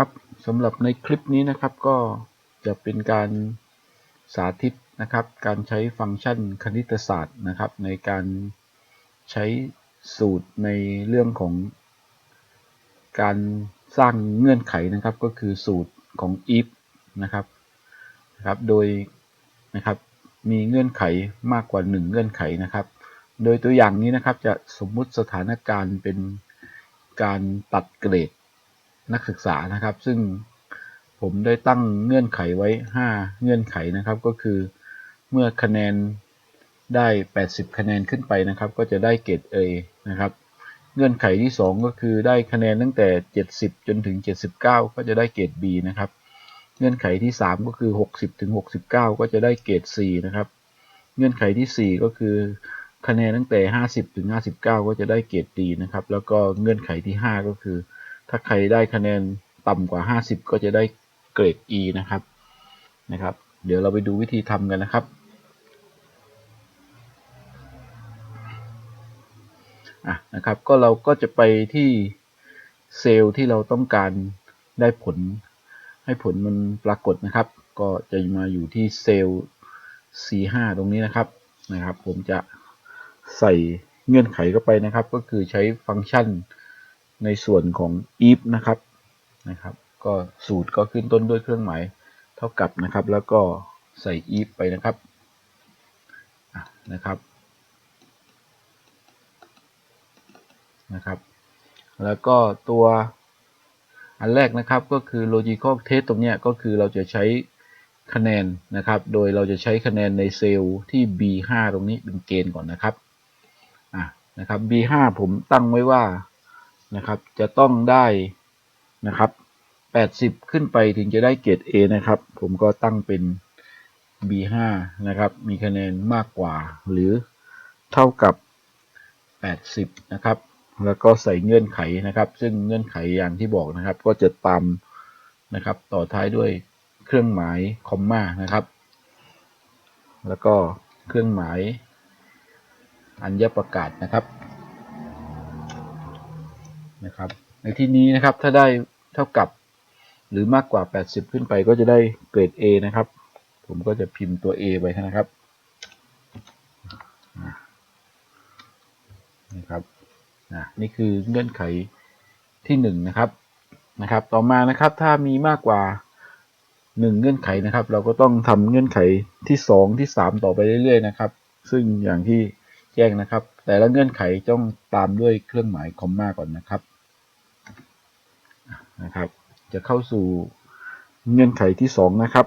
ครับสำหรับในคลิปนี้นะครับก็จะเป็นการสาธิตนะครับ การใช้ฟังก์ชันคณิตศาสตร์นะครับ ในการใช้สูตรในเรื่องของ การสร้างเงื่อนไขนะครับก็คือสูตรของ if นะครับนะครับโดยนะครับมีเงื่อนไขมากกว่า 1 เงื่อนไขนะครับ โดยตัวอย่างนี้นะครับจะสมมุติสถานการณ์เป็นการตัดเกรด นักศึกษานะครับ ซึ่งผมได้ตั้งเงื่อนไขไว้ 5 เงื่อนไขนะครับก็คือเมื่อคะแนนได้ 80 คะแนนขึ้นไปนะครับ ก็จะได้เกรด A นะครับ เงื่อนไขที่ 2 ก็คือได้คะแนนตั้งแต่ 70 จนถึง 79 ก็จะได้เกรด B นะครับ เงื่อนไขที่ 3 ก็คือ 60 ถึง 69 ก็จะได้เกรด C นะครับ เงื่อนไขที่ 4 ก็คือ คะแนนตั้งแต่ 50 ถึง 59 ก็จะได้เกรด D นะครับ แล้วก็เงื่อนไขที่ 5 ก็คือ ถ้าใครได้คะแนนต่ำกว่า 50 ก็จะได้เกรด E นะครับนะครับ เดี๋ยวเราไปดูวิธีทำกันนะครับอะนะครับก็เราก็จะไปที่เซลล์ที่เราต้องการได้ผล ให้ผลมันปรากฏนะครับ ก็จะมาอยู่ที่เซลล์ C5 ตรงนี้นะครับนะครับ ผมจะใส่เงื่อนไขเข้าไปนะครับ ก็คือใช้ฟังก์ชัน ในส่วนของ if นะครับนะครับ ก็สูตรก็ขึ้นต้นด้วยเครื่องหมายเท่ากับนะครับ แล้วก็ใส่ if ไปนะครับนะครับนะครับ แล้วก็ตัวอันแรกนะครับก็คือ logical test ตรงเนี้ยก็คือเราจะใช้คะแนนนะครับ โดยเราจะใช้คะแนนในเซลล์ที่ B5 ตรงนี้เป็นเกณฑ์ก่อนนะครับอะนะครับ B5 ผมตั้งไว้ว่า นะครับ จะต้องได้นะครับ 80 ขึ้นไปถึงจะได้เกรด A นะครับ ผมก็ตั้งเป็น B5 นะครับ มีคะแนนมากกว่าหรือเท่ากับ 80 นะครับ แล้วก็ใส่เงื่อนไขนะครับ ซึ่งเงื่อนไขอย่างที่บอกนะครับ ก็จะตามนะครับ ต่อท้ายด้วยเครื่องหมายคอมมานะครับ แล้วก็เครื่องหมายอัญญประกาศนะครับ นะครับ ในที่นี้นะครับถ้าได้เท่ากับหรือมากกว่า 80 ขึ้นไปก็จะได้เกรด A นะครับ ผมก็จะพิมพ์ตัว A ไปนะครับนะครับนี่คือเงื่อนไขที่1นนะครับนะครับ ต่อมานะครับถ้ามีมากกว่า 1 เงื่อนไขนะครับ เราก็ต้องทำเงื่อนไขที่ 2 ที่ 3 ต่อไปเรื่อยๆนะครับ ซึ่งอย่างที่แจ้งนะครับ แต่ละเงื่อนไขต้องตามด้วยเครื่องหมายคอมมาก่อนนะครับ นะครับ จะเข้าสู่เงื่อนไขที่ 2 นะครับ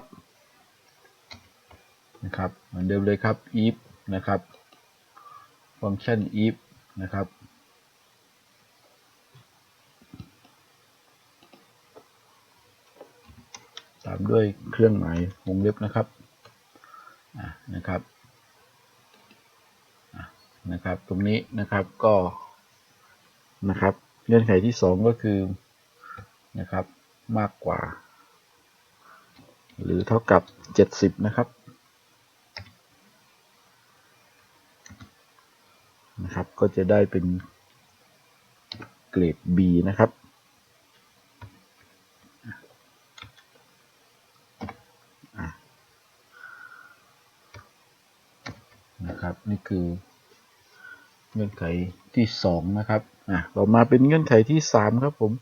นะครับเหมือนเดิมเลยครับ if นะครับฟังก์ชัน if นะครับ ตามด้วยเครื่องหมายวงเล็บนะครับนะครับนะครับ ตรงนี้นะครับก็นะครับเงื่อนไขที่ 2 ก็คือ นะครับ มากกว่า หรือเท่ากับ 70 นะครับนะครับ ก็จะได้เป็นเกรด B นะครับ นะครับ นี่คือเงื่อนไขที่ 2 นะครับ อะ ต่อมาเป็นเงื่อนไขที่ 3 ครับผม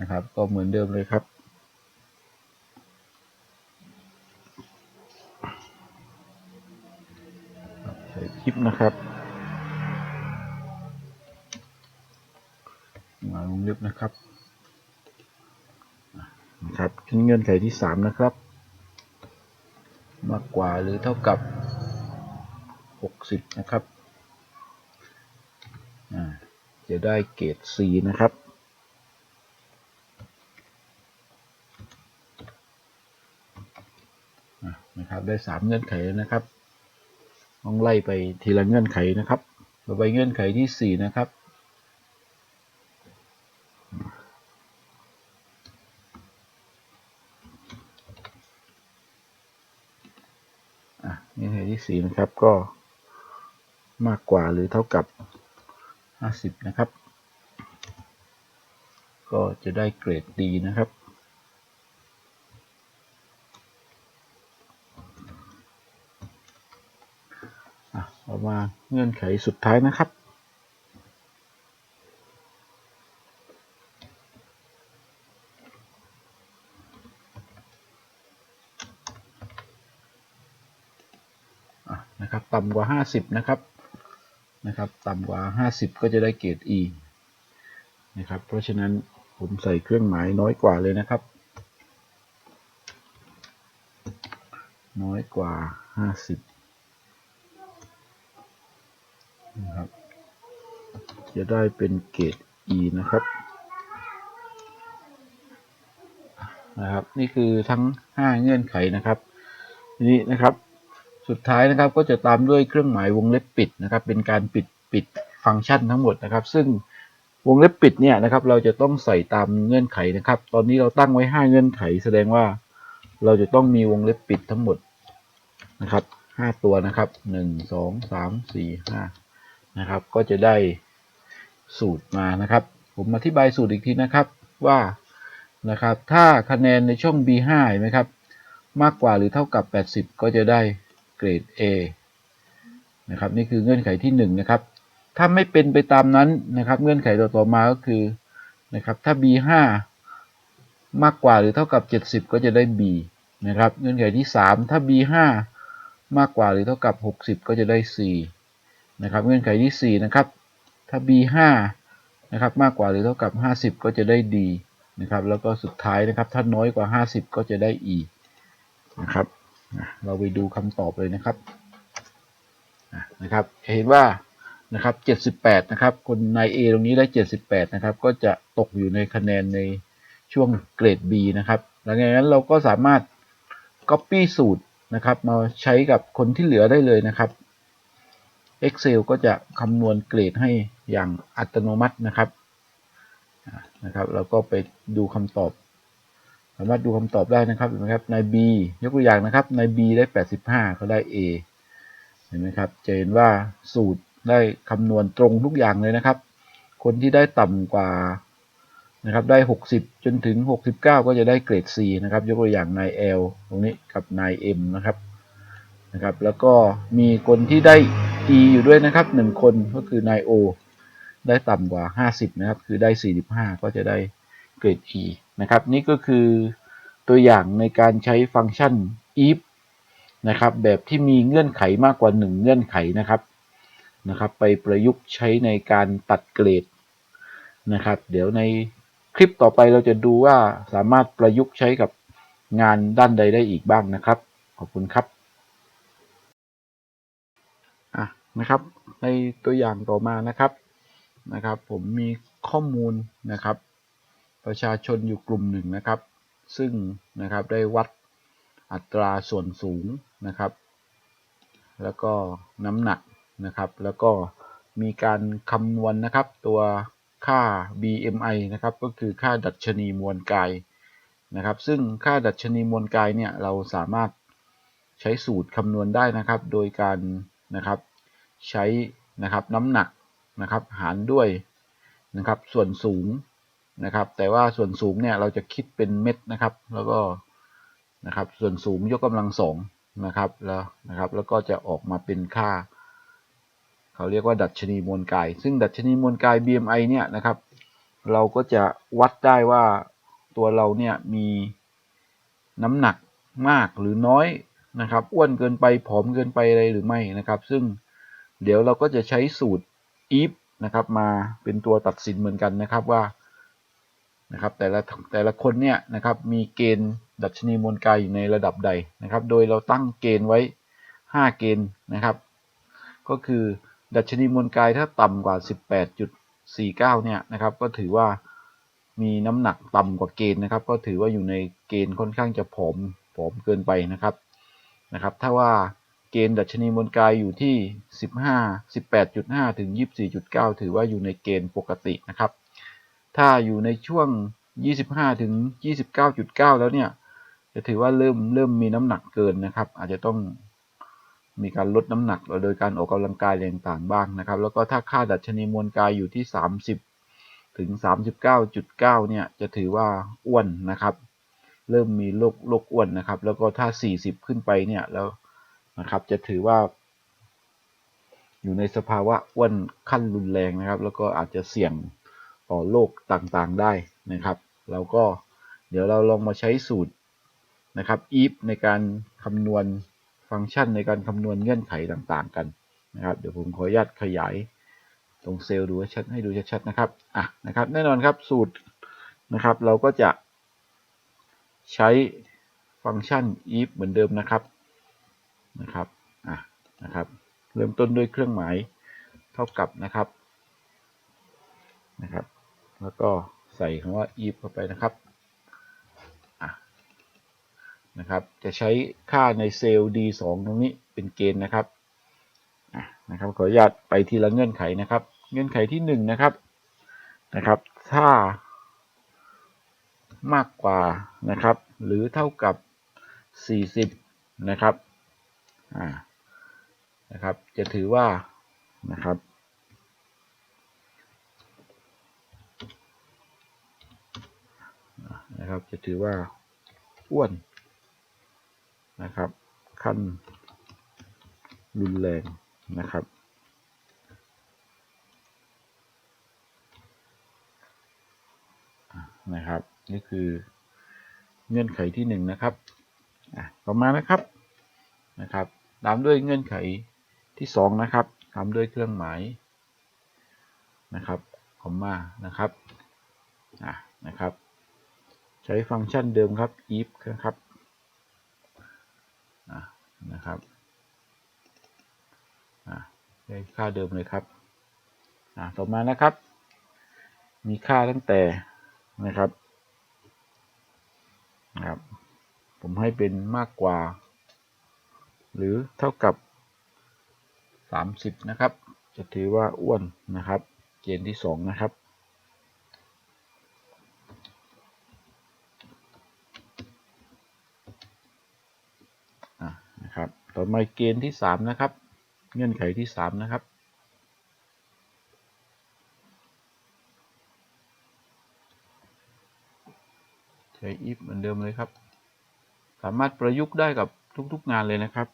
นะครับ ก็เหมือนเดิมเลยครับ ใส่คลิปนะครับมาวงเล็บนะครับนะครับเงื่อนไขที่3นะครับ มากกว่าหรือเท่ากับ60นะครับจะได้เกรด C นะครับ ได้3เงื่อนไขนะครับต้องไล่ไปทีละเงื่อนไขนะครับต่อไปเงื่อนไขที่4นะครับเงื่อนไขที่4นะครับก็มากกว่าหรือเท่ากับ50นะครับ ก็จะได้เกรดดีนะครับ อะเรามา เงื่อนไขสุดท้ายนะครับ นะครับต่ำกว่า 50 นะครับ นะครับ ต่ำกว่า 50 ก็จะได้เกรด E นะครับ เพราะฉะนั้นผมใส่เครื่องหมายน้อยกว่าเลยนะครับ น้อยกว่า 50นะครับ จะได้เป็นเกรด E นะครับนะครับ นี่คือทั้ง 5 เงื่อนไขนะครับทีนี้นะครับ สุดท้ายนะครับก็จะตามด้วยเครื่องหมายวงเล็บปิดนะครับ เป็นการปิดปิดฟังก์ชันทั้งหมดนะครับ ซึ่งวงเล็บปิดเนี่ยนะครับ เราจะต้องใส่ตามเงื่อนไขนะครับ ตอนนี้เราตั้งไว้ 5 เงื่อนไข แสดงว่าเราจะต้องมีวงเล็บปิดทั้งหมดนะครับ 5 ตัวนะครับ 1 2 3 4 5นะครับ ก็จะได้ สูตรมานะครับ ผมอธิบายสูตรอีกทีนะครับว่านะครับ ถ้าคะแนนในช่อง B5 เห็นไหมครับ มากกว่าหรือเท่ากับ 80 ก็จะได้เกรด A นะครับนี่คือเงื่อนไขที่1นะครับถ้าไม่เป็นไปตามนั้นนะครับ เงื่อนไขต่อๆมาก็คือนะครับถ้า B5 มากกว่าหรือเท่ากับ 70 ก็จะได้ B นะครับ เงื่อนไขที่ 3 ถ้า B5 มากกว่าหรือเท่ากับ 60 ก็จะได้ C นะครับ เงื่อนไขที่ 4 นะครับ ถ้า B5 นะครับมากกว่าหรือเท่ากับ 50 ก็จะได้ D นะครับแล้วก็สุดท้ายนะครับถ้าน้อยกว่า 50 ก็จะได้ E นะครับเราไปดูคำตอบเลยนะครับนะครับเห็นว่านะครับ 78 นะครับ คนใน A ตรงนี้ได้ 78 นะครับ ก็จะตกอยู่ในคะแนนในช่วงเกรด B นะครับหลังจากนั้นเราก็สามารถ Copy สูตรนะครับ มาใช้กับคนที่เหลือได้เลยนะครับ Excel ก็จะคำนวณเกรดให้ อย่างอัตโนมัตินะครับนะครับ เราก็ไปดูคำตอบ สามารถดูคำตอบได้นะครับเห็นไหมครับใน B ยกตัวอย่างนะครับใน B ได้ 85เขาได้ A เห็นไหมครับจะเห็นว่าสูตรได้คำนวณตรงทุกอย่างเลยนะครับ คนที่ได้ต่ำกว่านะครับได้ 60 จนถึง 69 ก็จะได้เกรด C นะครับ ยกตัวอย่างนาย L ตรงนี้กับนาย M นะครับนะครับ แล้วก็มีคนที่ได้ E อยู่ด้วยนะครับ 1 คนก็คือนาย O ได้ต่ำกว่า 50 นะครับ คือได้ 45 ก็จะได้เกรด E นะครับ นี่ก็คือตัวอย่างในการใช้ฟังก์ชัน if นะครับ แบบที่มีเงื่อนไขมากกว่า 1 เงื่อนไขนะครับนะครับ ไปประยุกต์ใช้ในการตัดเกรดนะครับ เดี๋ยวในคลิปต่อไปเราจะดูว่าสามารถประยุกต์ใช้กับงานด้านใดได้อีกบ้างนะครับ ขอบคุณครับอะนะครับ ในตัวอย่างต่อมานะครับ นะครับ ผมมีข้อมูลนะครับ ประชาชนอยู่กลุ่มหนึ่งนะครับ ซึ่งนะครับได้วัดอัตราส่วนสูงนะครับ แล้วก็น้ำหนักนะครับ แล้วก็มีการคำนวณนะครับตัวค่า BMI นะครับ ก็คือค่าดัชนีมวลกายนะครับ ซึ่งค่าดัชนีมวลกายเนี่ยเราสามารถใช้สูตรคำนวณได้นะครับ โดยการนะครับใช้นะครับน้ำหนัก นะครับหารด้วยนะครับส่วนสูงนะครับ แต่ว่าส่วนสูงเนี่ยเราจะคิดเป็นเม็ดนะครับ แล้วก็นะครับส่วนสูงยกกำลังสองนะครับแล้วนะครับแล้วก็จะออกมาเป็นค่า เขาเรียกว่าดัชนีมวลกาย ซึ่งดัชนีมวลกาย BMI เนี่ยนะครับ เราก็จะวัดได้ว่าตัวเราเนี่ยมีน้ำหนักมากหรือน้อยนะครับ อ้วนเกินไปผอมเกินไปอะไรหรือไม่นะครับ ซึ่งเดี๋ยวเราก็จะใช้สูตร if นะครับมาเป็นตัวตัดสินเหมือนกันนะครับว่านะครับแต่ละแต่ละคนเนี่ยนะครับมีเกณฑ์ดัชนีมวลกายอยู่ในระดับใดนะครับ โดยเราตั้งเกณฑ์ไว้ 5 เกณฑ์นะครับ ก็คือดัชนีมวลกายถ้าต่ำกว่า 18.49 เนี่ยนะครับ ก็ถือว่ามีน้ำหนักต่ำกว่าเกณฑ์นะครับ ก็ถือว่าอยู่ในเกณฑ์ค่อนข้างจะผอมผอมเกินไปนะครับนะครับ ถ้าว่า เกณฑ์ดัชนีมวลกายอยู่ที่ 15 18.5 ถึง 24.9 ถือว่าอยู่ในเกณฑ์ปกตินะครับ ถ้าอยู่ในช่วง 25 ถึง 29.9 แล้วเนี่ย จะถือว่าเริ่มเริ่มมีน้ำหนักเกินนะครับ อาจจะต้องมีการลดน้ำหนักโดยการออกกำลังกายต่างๆบ้างนะครับ แล้วก็ถ้าค่าดัชนีมวลกายอยู่ที่ 30 ถึง 39.9 เนี่ย จะถือว่าอ้วนนะครับ เริ่มมีโรคโรคอ้วนนะครับ แล้วก็ถ้า 40 ขึ้นไปเนี่ยแล้ว นะครับ จะถือว่า อยู่ในสภาวะอ้วนขั้นรุนแรงนะครับ แล้วก็อาจจะเสี่ยงต่อโรคต่างๆได้นะครับแล้วก็เดี๋ยวเราลองมาใช้สูตรนะครับ if ในการคำนวณฟังก์ชันในการคำนวณเงื่อนไขต่างๆกันนะครับ เดี๋ยวผมขออนุญาตขยายตรงเซลล์ดูชัดให้ดูชัดๆนะครับอะนะครับ แน่นอนครับสูตรนะครับ เราก็จะใช้ฟังก์ชัน if เหมือนเดิมนะครับ นะครับอะนะครับ เริ่มต้นด้วยเครื่องหมายเท่ากับนะครับนะครับ แล้วก็ใส่คำว่า if เข้าไปนะครับอะนะครับ จะใช้ค่าในเซลล์ D2 ตรงนี้เป็นเกณฑ์นะครับอะนะครับขออนุญาตไปทีละเงื่อนไขนะครับ เงื่อนไขที่1นงนะครับนะครับ ถ้ามากกว่านะครับ หรือเท่ากับ 40 นะครับ อ่านะครับ จะถือว่านะครับ นะครับ จะถือว่าอ้วนนะครับ ขั้นรุนแรงนะครับนะครับ นี่คือเงื่อนไขที่หนึ่งนะครับต่อมานะครับนะครับ ตามด้วยเงื่อนไขที่สองนะครับ ตามด้วยเครื่องหมายนะครับคอมมานะครับอะนะครับ ใช้ฟังก์ชันเดิมครับ if นะครับอะนะครับอะใช้ค่าเดิมเลยครับอะต่อมานะครับ มีค่าตั้งแต่นะครับนะครับ ผมให้เป็นมากกว่า หรือเท่ากับ 30 นะครับ จะถือว่าอ้วนนะครับ เกณฑ์ที่ 2 นะครับ นะครับ ต่อมาเกณฑ์ที่ 3 นะครับ เงื่อนไขที่ 3 นะครับใช้ if เหมือนเดิมเลยครับ สามารถประยุกต์ได้กับทุกๆงานเลยนะครับ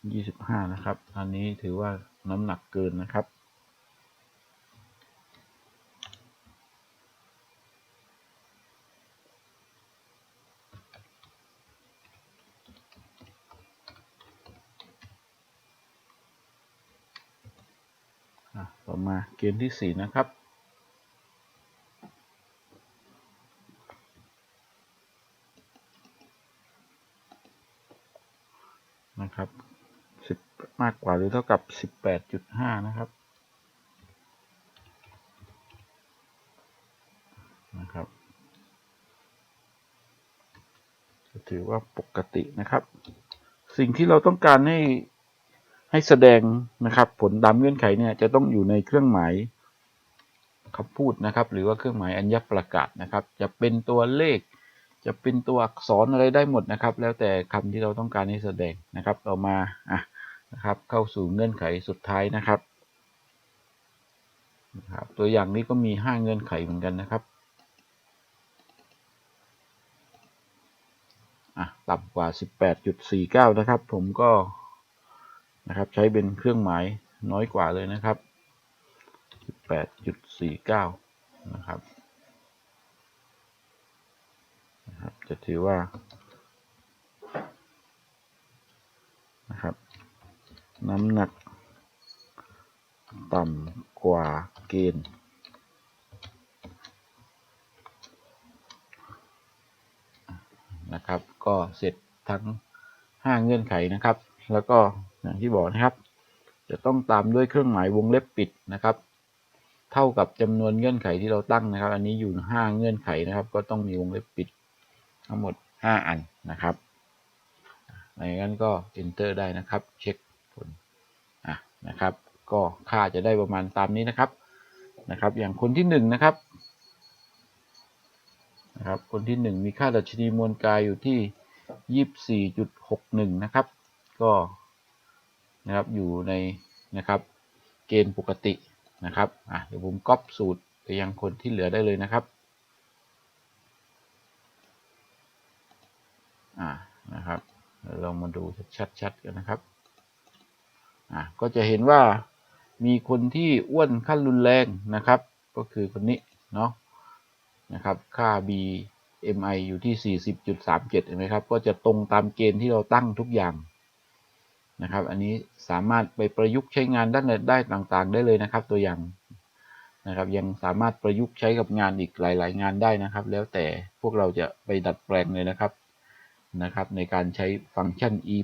อะ25นะครับ อันนี้ถือว่าน้ำหนักเกินนะครับ ต่อมาเกณฑ์ที่4นะครับนะครับสิบ มากกว่าหรือเท่ากับสิบแปดจุดห้านะครับนะครับจะถือว่าปกตินะครับ สิ่งที่เราต้องการให้ให้แสดงนะครับผลตามเงื่อนไขเนี่ยจะต้องอยู่ในเครื่องหมายคำพูดนะครับ หรือว่าเครื่องหมายอัญญประกาศนะครับ จะเป็นตัวเลข จะเป็นตัวอักษรอะไรได้หมดนะครับ แล้วแต่คำที่เราต้องการให้แสดงนะครับ ต่อมาอะ นะครับ เข้าสู่เงื่อนไขสุดท้ายนะครับนะครับ ตัวอย่างนี้ก็มี 5 เงื่อนไขเหมือนกันนะครับอะต่ำกว่า 18.49 นะครับ ผมก็นะครับใช้เป็นเครื่องหมายน้อยกว่าเลยนะครับ 18.49 นะครับนะครับ จะถือว่านะครับ น้ำหนัก ต่ำกว่าเกณฑ์ นะครับ ก็เสร็จทั้ง 5 เงื่อนไขนะครับ แล้วก็อย่างที่บอกนะครับ จะต้องตามด้วยเครื่องหมายวงเล็บปิดนะครับ เท่ากับจำนวนเงื่อนไขที่เราตั้งนะครับ อันนี้อยู่ 5 เงื่อนไขนะครับ ก็ต้องมีวงเล็บปิด ทั้งหมด 5 อันนะครับในนั้นก็ enter ได้นะครับ เช็ค นะครับ ก็ค่าจะได้ประมาณตามนี้นะครับนะครับ อย่างคนที่1นะครับนะครับ คนที่ 1 มีค่าดัชนีมวลกายอยู่ที่ 24.61 นะครับ ก็นะครับอยู่ในนะครับเกณฑ์ปกตินะครับอะเดี๋ยวผมก๊อปสูตรไปยังคนที่เหลือได้เลยนะครับอ่านะครับเดี๋ยวเรามาดูชัดๆกันนะครับ ก็จะเห็นว่ามีคนที่อ้วนขั้นรุนแรงนะครับ ก็คือคนนี้เนาะนะครับ ค่า BMI อยู่ที่ 40.37 เห็นไหมครับ ก็จะตรงตามเกณฑ์ที่เราตั้งทุกอย่างนะครับ อันนี้สามารถไปประยุกต์ใช้งานด้านได้ต่างๆ ได้เลยนะครับ ตัวอย่างนะครับ ยังสามารถประยุกต์ใช้กับงานอีกหลาย ๆ งานได้นะครับ แล้วแต่พวกเราจะไปดัดแปลงเลยนะครับนะครับ ในการใช้ฟังก์ชัน e